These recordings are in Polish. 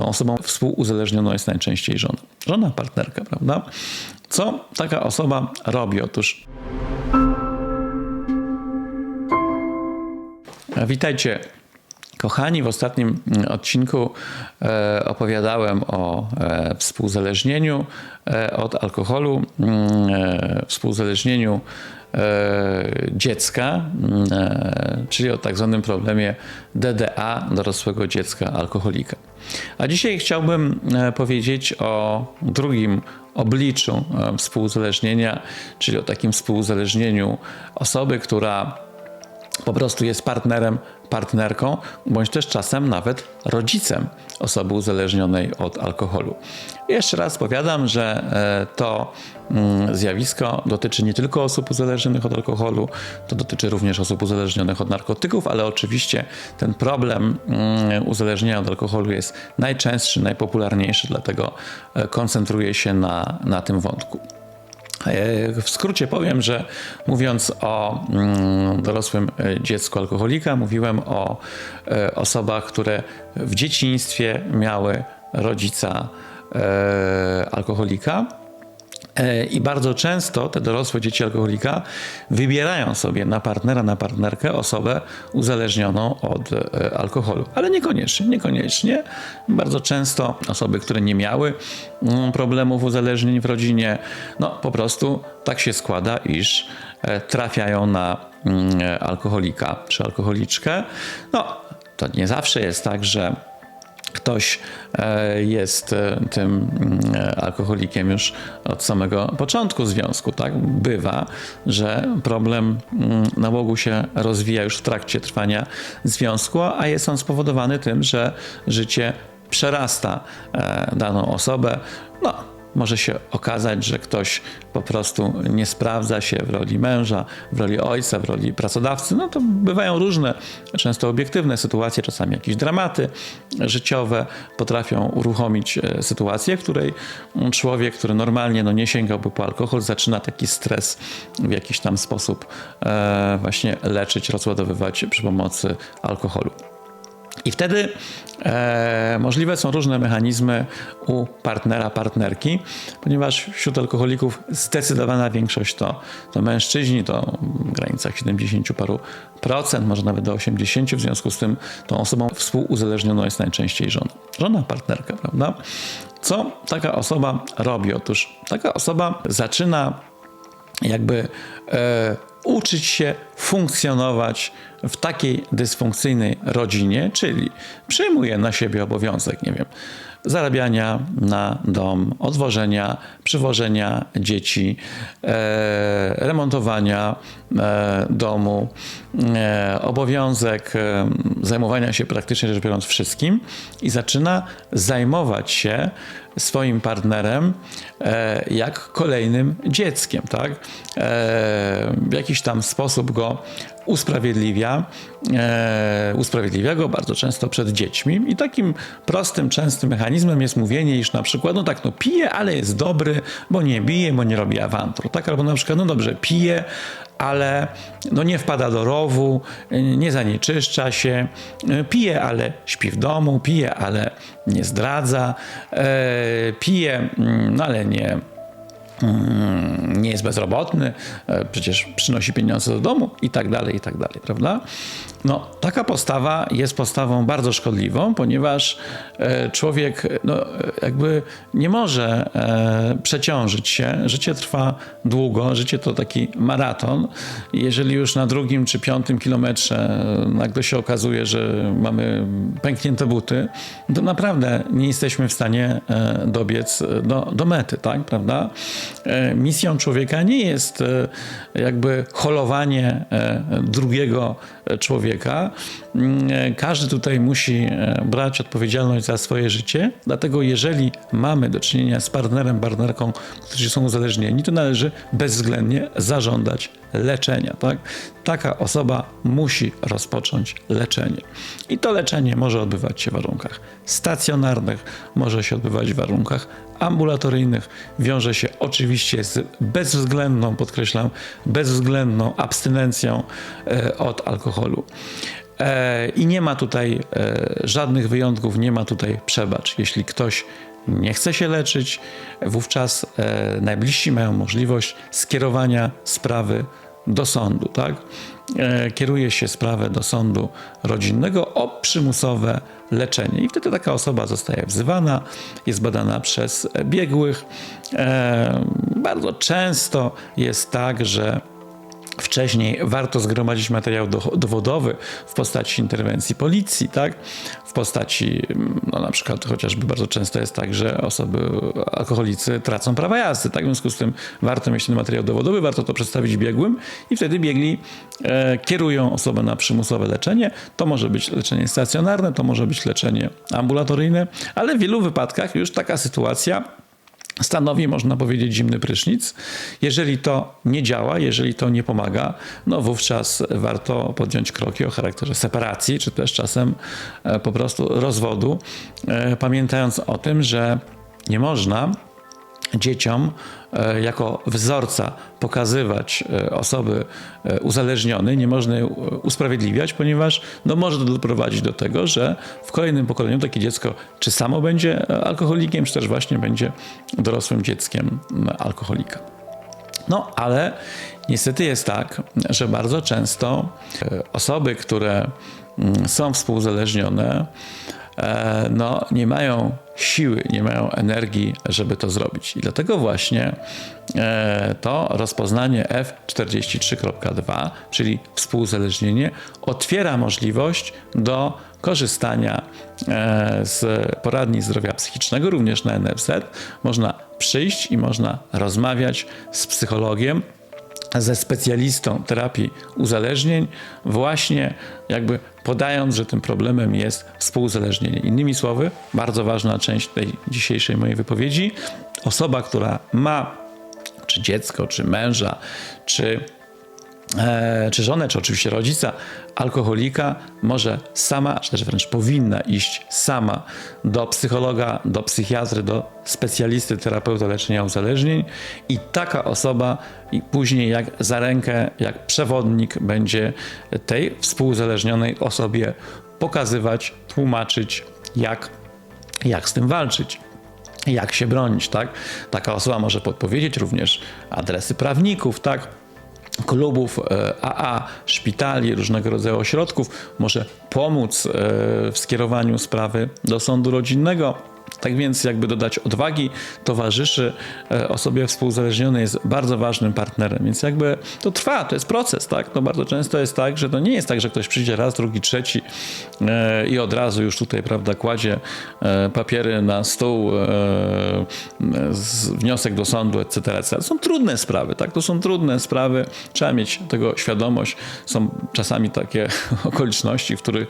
tą osobą współuzależnioną jest najczęściej żona. Żona, partnerka, prawda? Co taka osoba robi? Otóż Witajcie. Kochani, w ostatnim odcinku e, opowiadałem o e, współzależnieniu e, od alkoholu, e, współzależnieniu dziecka, e, czyli o tak zwanym problemie DDA dorosłego dziecka alkoholika. A dzisiaj chciałbym powiedzieć o drugim obliczu współuzależnienia, czyli o takim współuzależnieniu osoby, która po prostu jest partnerem, partnerką, bądź też czasem nawet rodzicem osoby uzależnionej od alkoholu. Jeszcze raz powiadam, że e, to mm, zjawisko dotyczy nie tylko osób uzależnionych od alkoholu, to dotyczy również osób uzależnionych od narkotyków, ale oczywiście ten problem mm, uzależnienia od alkoholu jest najczęstszy, najpopularniejszy, dlatego e, koncentruję się na, na tym wątku. E, w skrócie powiem, że mówiąc o mm, dorosłym e, dziecku alkoholika, mówiłem o e, osobach, które w dzieciństwie miały rodzica alkoholika. I bardzo często te dorosłe dzieci alkoholika wybierają sobie na partnera, na partnerkę osobę uzależnioną od alkoholu. Ale niekoniecznie, niekoniecznie. Bardzo często osoby, które nie miały mm, problemów uzależnień w rodzinie, no po prostu tak się składa, iż trafiają na mm, alkoholika czy alkoholiczkę. No, to nie zawsze jest tak, że ktoś jest tym mm, alkoholikiem już od samego początku związku, tak? Bywa, że problem mm, na ogół się rozwija już w trakcie trwania związku, a jest on spowodowany tym, że życie przerasta daną osobę. No, może się okazać, że ktoś po prostu nie sprawdza się w roli męża, w roli ojca, w roli pracodawcy. No to bywają różne, często obiektywne sytuacje, czasami jakieś dramaty życiowe potrafią uruchomić e, sytuację, w której człowiek, który normalnie no, nie sięgałby po alkohol, zaczyna taki stres w jakiś tam sposób e, właśnie leczyć, rozładowywać przy pomocy alkoholu. I wtedy e, możliwe są różne mechanizmy u partnera, partnerki, ponieważ wśród alkoholików zdecydowana większość to, to mężczyźni, to w granicach 70 paru procent, może nawet do 80, w związku z tym tą osobą współuzależnioną jest najczęściej żona. Żona, partnerka, prawda? Co taka osoba robi? Otóż taka osoba zaczyna jakby e, uczyć się funkcjonować w takiej dysfunkcyjnej rodzinie, czyli przyjmuje na siebie obowiązek, nie wiem, zarabiania na dom, odwożenia, przywożenia dzieci, e, remontowania e, domu, e, obowiązek e, zajmowania się praktycznie rzecz biorąc wszystkim i zaczyna zajmować się swoim partnerem e, jak kolejnym dzieckiem, tak? E, w jakiś tam sposób go usprawiedliwia, e, usprawiedliwia go bardzo często przed dziećmi i takim prostym, częstym mechanizmem jest mówienie, iż na przykład, no tak, no pije, ale jest dobry, bo nie bije, bo nie robi awantur, tak? Albo na przykład, no dobrze, pije, ale no nie wpada do rowu, nie zanieczyszcza się, pije, ale śpi w domu, pije, ale nie zdradza, e, pije, mm, no ale nie mm, nie jest bezrobotny, e, przecież przynosi pieniądze do domu i tak dalej, i tak dalej, prawda? No, taka postawa jest postawą bardzo szkodliwą, ponieważ e, człowiek no, jakby nie może e, przeciążyć się. Życie trwa długo, życie to taki maraton. Jeżeli już na drugim czy piątym kilometrze nagle się okazuje, że mamy pęknięte buty, to naprawdę nie jesteśmy w stanie e, dobiec do, do mety, tak, prawda? Misją człowieka nie jest jakby holowanie drugiego człowieka. Mm, każdy tutaj musi e, brać odpowiedzialność za swoje życie, dlatego jeżeli mamy do czynienia z partnerem, partnerką, którzy są uzależnieni, to należy bezwzględnie zażądać leczenia. Tak? Taka osoba musi rozpocząć leczenie. I to leczenie może odbywać się w warunkach stacjonarnych, może się odbywać w warunkach ambulatoryjnych. Wiąże się oczywiście z bezwzględną, podkreślam, bezwzględną abstynencją e, od alkoholu. E, I nie ma tutaj e, żadnych wyjątków, nie ma tutaj przebacz. Jeśli ktoś nie chce się leczyć, wówczas e, najbliżsi mają możliwość skierowania sprawy do sądu, tak? Kieruje się sprawę do sądu rodzinnego o przymusowe leczenie. I wtedy taka osoba zostaje wzywana, jest badana przez biegłych. Bardzo często jest tak, że Wcześniej warto zgromadzić materiał dowodowy w postaci interwencji policji, tak? w postaci, no na przykład chociażby bardzo często jest tak, że osoby, alkoholicy tracą prawa jazdy, tak? W związku z tym warto mieć ten materiał dowodowy, warto to przedstawić biegłym i wtedy biegli e, kierują osobę na przymusowe leczenie. To może być leczenie stacjonarne, to może być leczenie ambulatoryjne, ale w wielu wypadkach już taka sytuacja stanowi, można powiedzieć, zimny prysznic. Jeżeli to nie działa, jeżeli to nie pomaga, no wówczas warto podjąć kroki o charakterze separacji, czy też czasem e, po prostu rozwodu, e, pamiętając o tym, że nie można dzieciom e, jako wzorca pokazywać e, osoby e, uzależnione, nie można usprawiedliwiać, ponieważ no, może to doprowadzić do tego, że w kolejnym pokoleniu takie dziecko czy samo będzie alkoholikiem, czy też właśnie będzie dorosłym dzieckiem alkoholika. No, ale niestety jest tak, że bardzo często osoby, które są współzależnione, no, nie mają siły, nie mają energii, żeby to zrobić. I dlatego właśnie e, to rozpoznanie F43.2, czyli współzależnienie, otwiera możliwość do korzystania e, z poradni zdrowia psychicznego, również na NFZ. Można przyjść i można rozmawiać z psychologiem, ze specjalistą terapii uzależnień, właśnie jakby podając, że tym problemem jest współuzależnienie. Innymi słowy, bardzo ważna część tej dzisiejszej mojej wypowiedzi, osoba, która ma czy dziecko, czy męża, czy czy żonę, czy oczywiście rodzica alkoholika może sama, czy też wręcz powinna iść sama do psychologa, do psychiatry, do specjalisty, terapeuta leczenia uzależnień i taka osoba i później jak za rękę, jak przewodnik będzie tej współuzależnionej osobie pokazywać, tłumaczyć, jak, jak z tym walczyć jak się bronić, tak? Taka osoba może podpowiedzieć również adresy prawników, tak? Klubów AA, e, szpitali, różnego rodzaju ośrodków, może pomóc e, w skierowaniu sprawy do sądu rodzinnego. Tak więc, jakby dodać odwagi, towarzyszy e, osobie współzależnionej jest bardzo ważnym partnerem. Więc jakby to trwa, to jest proces, tak? No bardzo często jest tak, że to nie jest tak, że ktoś przyjdzie raz, drugi, trzeci e, i od razu już tutaj, prawda, kładzie e, papiery na stół, wniosek do sądu, etc., etc. Są trudne sprawy, tak? To są trudne sprawy. Trzeba mieć tego świadomość. Są czasami takie okoliczności, w których,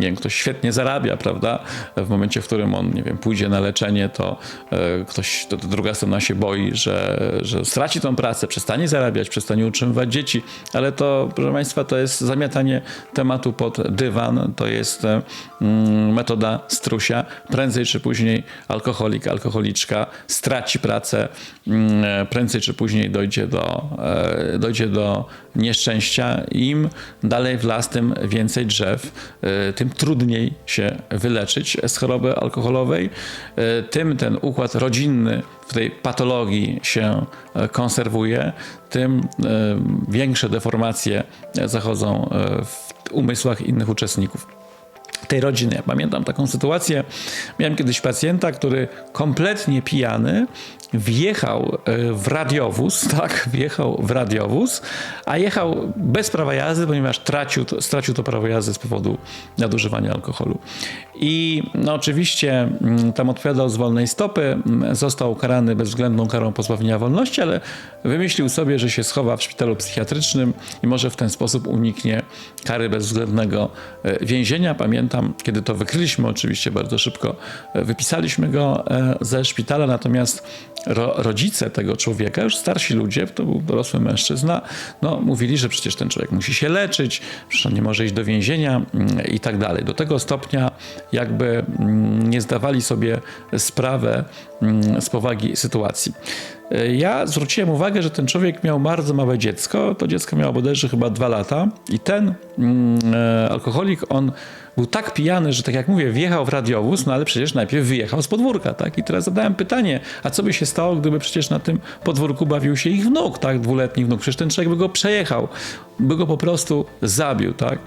nie wiem, ktoś świetnie zarabia, prawda? W momencie, w którym on, nie wiem, pójdzie na leczenie, to e, ktoś, to, to druga strona się boi, że, że straci tą pracę, przestanie zarabiać, przestanie utrzymywać dzieci, ale to, proszę Państwa, to jest zamiatanie tematu pod dywan, to jest e, mm, metoda strusia. Prędzej czy później alkoholik, alkoholiczka straci pracę, mm, e, prędzej czy później dojdzie do, dojdzie do nieszczęścia. Im dalej w las, tym więcej drzew, tym trudniej się wyleczyć z choroby alkoholowej. E, tym ten układ rodzinny w tej patologii się e, konserwuje, tym e, większe deformacje zachodzą w umysłach innych uczestników tej rodziny. Ja pamiętam taką sytuację. Miałem kiedyś pacjenta, który kompletnie pijany wjechał w radiowóz, tak, wjechał w radiowóz, a jechał bez prawa jazdy, ponieważ tracił stracił to prawo jazdy z powodu nadużywania alkoholu. I no, oczywiście mm, tam odpowiadał z wolnej stopy, mm, został karany bezwzględną karą pozbawienia wolności, ale wymyślił sobie, że się schowa w szpitalu psychiatrycznym i może w ten sposób uniknie kary bezwzględnego e, więzienia. Pamiętam, kiedy to wykryliśmy, oczywiście bardzo szybko e, wypisaliśmy go ze szpitala, natomiast ro, rodzice tego człowieka, już starsi ludzie, to był dorosły mężczyzna, no, mówili, że przecież ten człowiek musi się leczyć, że on nie może iść do więzienia mm, i tak dalej. Do tego stopnia jakby mm, nie zdawali sobie sprawę mm, z powagi sytuacji. E, Ja zwróciłem uwagę, że ten człowiek miał bardzo małe dziecko. To dziecko miało bodajże chyba dwa lata i ten mm, e, alkoholik, on był tak pijany, że tak jak mówię, wjechał w radiowóz, no ale przecież najpierw wyjechał z podwórka, tak? I teraz zadałem pytanie, a co by się stało, gdyby przecież na tym podwórku bawił się ich wnuk, tak? Dwuletni wnuk. Przecież ten człowiek by go przejechał, by go po prostu zabił, tak?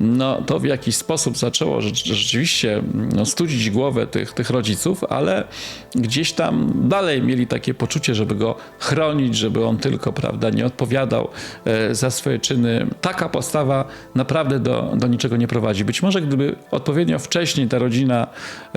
No to w jakiś sposób zaczęło rzecz- rzeczywiście no, studzić głowę tych, tych rodziców, ale gdzieś tam dalej mieli takie poczucie, żeby go chronić, żeby on tylko, prawda, nie odpowiadał e, za swoje czyny. Taka postawa naprawdę do, do niczego nie prowadzi. Być może gdyby odpowiednio wcześniej ta rodzina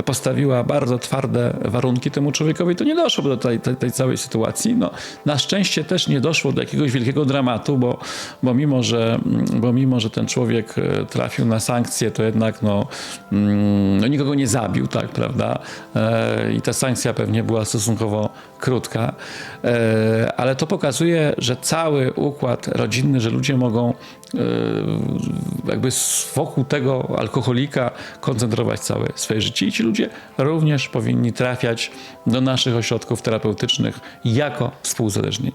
postawiła bardzo twarde warunki temu człowiekowi, to nie doszło do tej, tej, tej całej sytuacji. No, na szczęście też nie doszło do jakiegoś wielkiego dramatu, bo, bo, mimo, że, bo mimo, że ten człowiek e, trafił na sankcje, to jednak no, mm, no nikogo nie zabił, tak, prawda? E, I ta sankcja pewnie była stosunkowo krótka, ale to pokazuje, że cały układ rodzinny, że ludzie mogą e, jakby wokół tego alkoholika koncentrować całe swoje życie. I ci ludzie również powinni trafiać do naszych ośrodków terapeutycznych jako współzależni.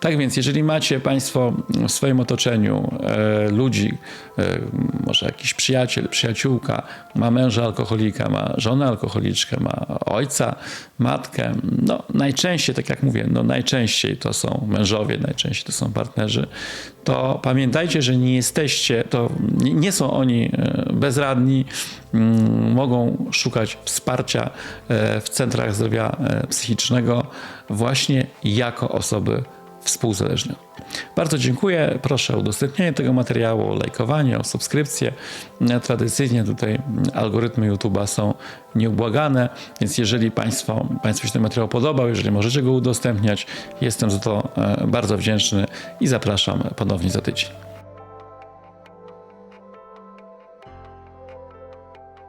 Tak więc, jeżeli macie Państwo w swoim otoczeniu e, ludzi, e, może jakiś przyjaciel, przyjaciółka, ma męża alkoholika, ma żonę alkoholiczkę, ma ojca, matkę, no najczęściej, tak jak mówię, no najczęściej to są mężowie, najczęściej to są partnerzy, to pamiętajcie, że nie jesteście, to nie, są oni e, bezradni, mm, mogą szukać wsparcia e, w centrach zdrowia e, psychicznego właśnie jako osoby współzależne. Bardzo dziękuję. Proszę o udostępnienie tego materiału, o lajkowanie, o subskrypcję. Tradycyjnie tutaj algorytmy YouTube'a są nieubłagane, więc jeżeli Państwo, Państwu się ten materiał podobał, jeżeli możecie go udostępniać, jestem za to e, bardzo wdzięczny i zapraszam ponownie za tydzień.